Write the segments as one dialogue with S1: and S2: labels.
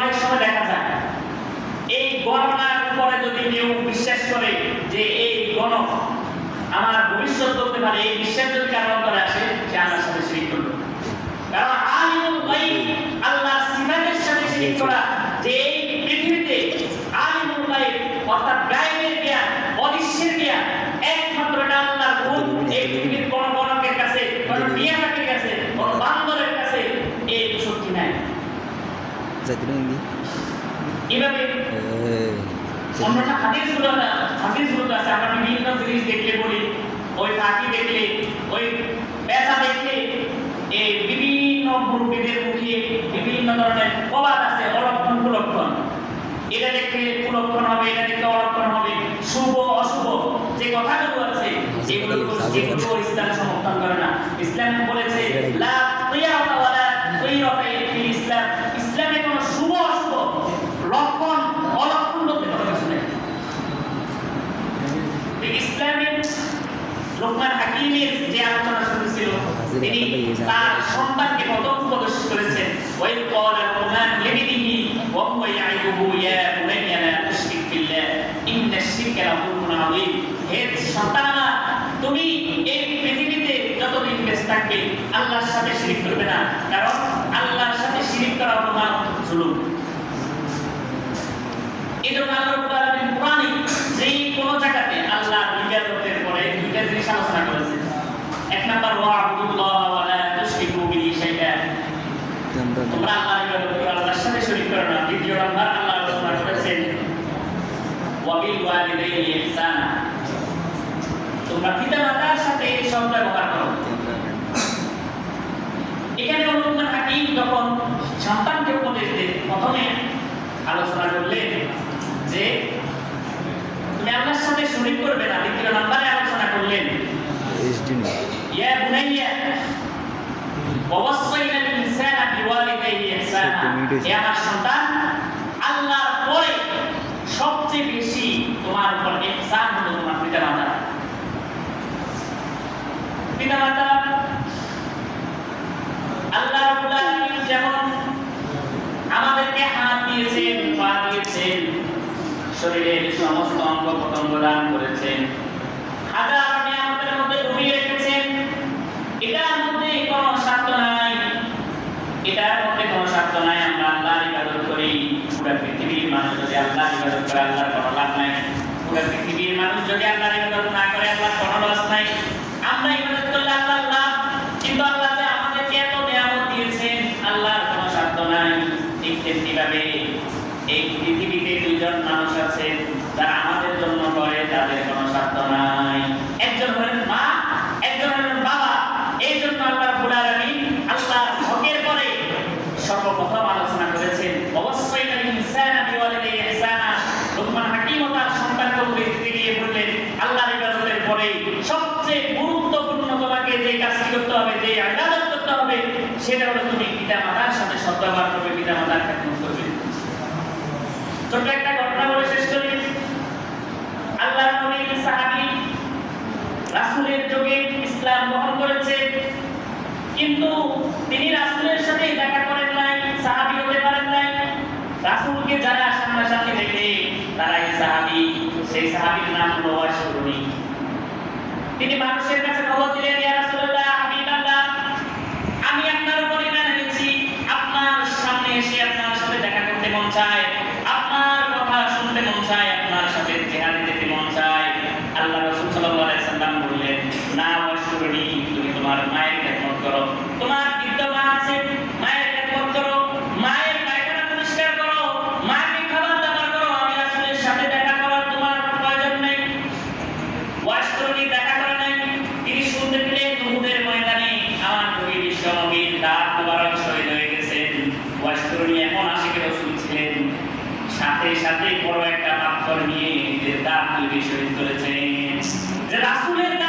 S1: অনেক সময় দেখা যায়। এই গণনার উপরে যদি কেউ বিশ্বাস করে যে এই গণ আমার ভবিষ্যৎ করতে পারে, এই বিশ্বাস যদি কারণ করে আসে, সে আল্লাহর সাথে শিরিক করবে কারণ আলিমুল গায়ব আল্লাহর সিফাতের সাথে করা যে এই পৃথিবীতে আলিমুল গায়ব, অর্থাৎ গায়বের জ্ঞান অদৃশ্যের জ্ঞান একমাত্র এটা আল্লাহর গুণ এই পৃথিবীর কোন গণকের কাছে কোন মিয়াকের কাছে কোন বান্দরের কাছে এই শক্তি নাই
S2: যাইতে
S1: এভাবে? অন্যটা হাদিসগুলো হাদিসগুলো আছে আমরা বিভিন্ন জিনিস দেখলে বলি ওই পাখি দেখলে ওই পেঁচা দেখলে এই বিভিন্ন মুরব্বীদের মুখে বিভিন্ন ধরনের প্রবাদ আছে অলক্ষণ কুলক্ষণ। এটা দেখলে কুলক্ষণ হবে এটা দেখলে অলক্ষণ হবে শুভ অশুভ যে কথাগুলো আছে এগুলো যেগুলো ইসলাম সমর্থন করে না। ইসলাম বলেছে লা তিয়াতা ওয়ালা তাইরাতা ফিল ইসলাম ইসলামে কোনো শুভ অশুভ লক্ষণ অলক্ষণ বলতে কোনো কিছু নেই এই ইসলামের লোকমান হাকিমের যে আলোচনা শুনেছিল তিনি তার সন্তানকে কত উপদেশ করেছেন। ইয়া তুশরিক বিল্লাহ, ইন্না শিরকা আযীম। হে সন্তান তুমি এই পৃথিবীতে যতদিন বেঁচে থাকবে, আল্লাহর সাথে শিরিক করবে না, কারণ আল্লাহর সাথে শিরিক করা অপমান, জুলুম। এজন্য আল্লাহ রাব্বুল কোরআনে যেই কোন জায়গাতে আল্লাহ দুইটা লোকের পরে দুইটা জিনিস আলোচনা করেছে এক নাম্বার দ্বিতীয় আল্লাহ আলোচনা করেছেন ওয়া বিল ওয়ালিদাইনি ইহসানা তোমরা পিতামাতার সাথে সৎ ব্যবহার করো এখানে অনুমান হাকিম যখন সন্তানকে উপদেশ দেন প্রথমে আলোচনা করলেন যে তুমি আল্লাহর সাথে শরীক করবে না দ্বিতীয় নাম্বারে আলোচনা করলেন ইয়া বুনাইয়া বিল ইনসানা বিওয়ালিদাইহি ইহসানা হে আমার সন্তান আল্লাহর পরে সবচেয়ে বেশি তোমার উপর ইহসান হলো তোমার পিতামাতা পিতামাতা আল্লাহ রাব্বুল আলামিন যেমন আমাদেরকে হাত দিয়েছেন পা দিয়েছেন শরীরের সমস্ত অঙ্গ প্রত্যঙ্গ দান করেছেন। পৃথিবীর মানুষ যদি আল্লাহর ইবাদত না করে কোনো লস নাই। আমরা ইবাদত করলে আল্লাহর লাভ, কিন্তু আল্লাহ যে আমাদেরকে আল্লাহর কোনো স্বার্থ নাই। তেমনিভাবে এই পৃথিবীতে দুইজন মানুষ আছেন যারা আমাদের জন্য করে, তাদের কোনো স্বার্থ নাই। একজন হলেন মা, একজন হলেন বাবা। এই জন্য আল্লাহ রাব্বুল আলামিন আল্লাহ হকের পরে সর্বপ্রথম আলোচনা করেছেন, অবশ্যই পরে সবচেয়ে গুরুত্বপূর্ণ তোমাকে যে কাজটি করতে হবে, যে ইবাদত করতে হবে, সেটা হলো তুমি পিতা মাতার সাথে সদ্ব্যবহার করবে পিতা মাতার খেদমত করবে ছোট্ট একটা ঘটনা বলে শেষ করি। আল্লাহ নবীর সাহাবী রাসূলের যুগে ইসলাম গ্রহণ করেছে। কিন্তু তিনি রাসূলের সাথে দেখা করেন নাই, সাহাবী হতে পারেন নাই। রাসূলকে যারা সামনাসামনি দেখে, তারা এই সাহাবী, সেই সাহাবীর নাম হলো ওয়াশরুনি তিনি মানুষের কাছে খবর দিলেন, ইয়া রাসূলুল্লাহ হাবিবাল্লাহ আমি আপনার উপর ঈমান এনেছি। আপনার সামনে এসে আপনার সাথে দেখা করতে মন চায়। মন চায় আপনার সাথে জিহাদে যেতে যে রাসুলের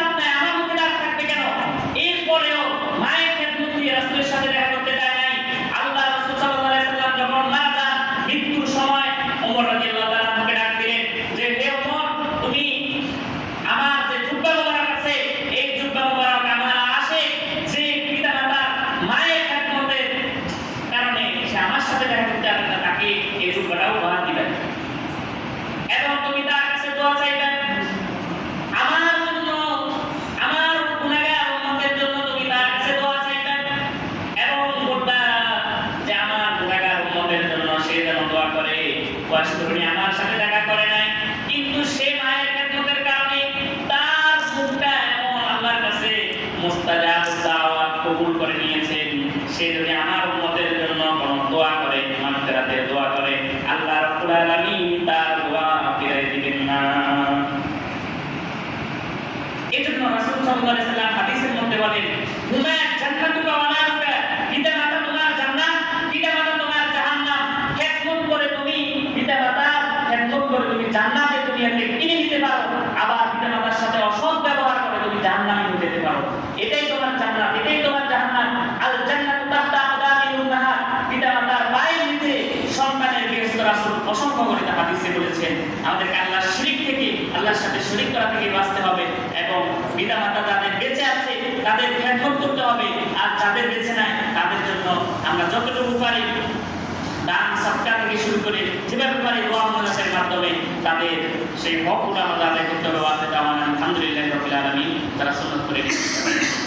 S1: মুস্তাজাবুল দাওয়াত কবুল করে নিয়েছেন, সে যদি আমার উম্মতের জন্য কোনো দোয়া করে, মাগফিরাতে দোয়া করে, আল্লাহ রাব্বুল আলামিন তার দোয়া ফিরাই দিবেন না। এজন্য রাসূল সাল্লাল্লাহু আলাইহি হাদিসের মধ্যে বলেন হুমা জান্নাতু ওয়া নারুকা জান্নাত করে তুমি পিতা মাতা তুমি জান্নাতে কিনে নিতে পারো। এটাই তোমার জান্নাত, এটাই তোমার আল জান্নাতু তাহতা পিতা মাতার পায়ের নিচে সন্তানের গৃহস্থ রাসূল অসংখ্য হাদিসে বলেছেন, আমাদেরকে আল্লাহর শিরিক থেকে, আল্লাহর সাথে করা থেকে বাঁচতে হবে এবং পিতা মাতা যাদের বেঁচে আছে, তাদের খেদমত করতে হবে। আর যাদের বেঁচে নাই, তাদের জন্য আমরা যতটুকু পারি দান, সৎকার থেকে শুরু করে যেভাবে পারি দোয়া মাধ্যমে তাদের সেই হকগুলো আমরা আদায় coração da natureza.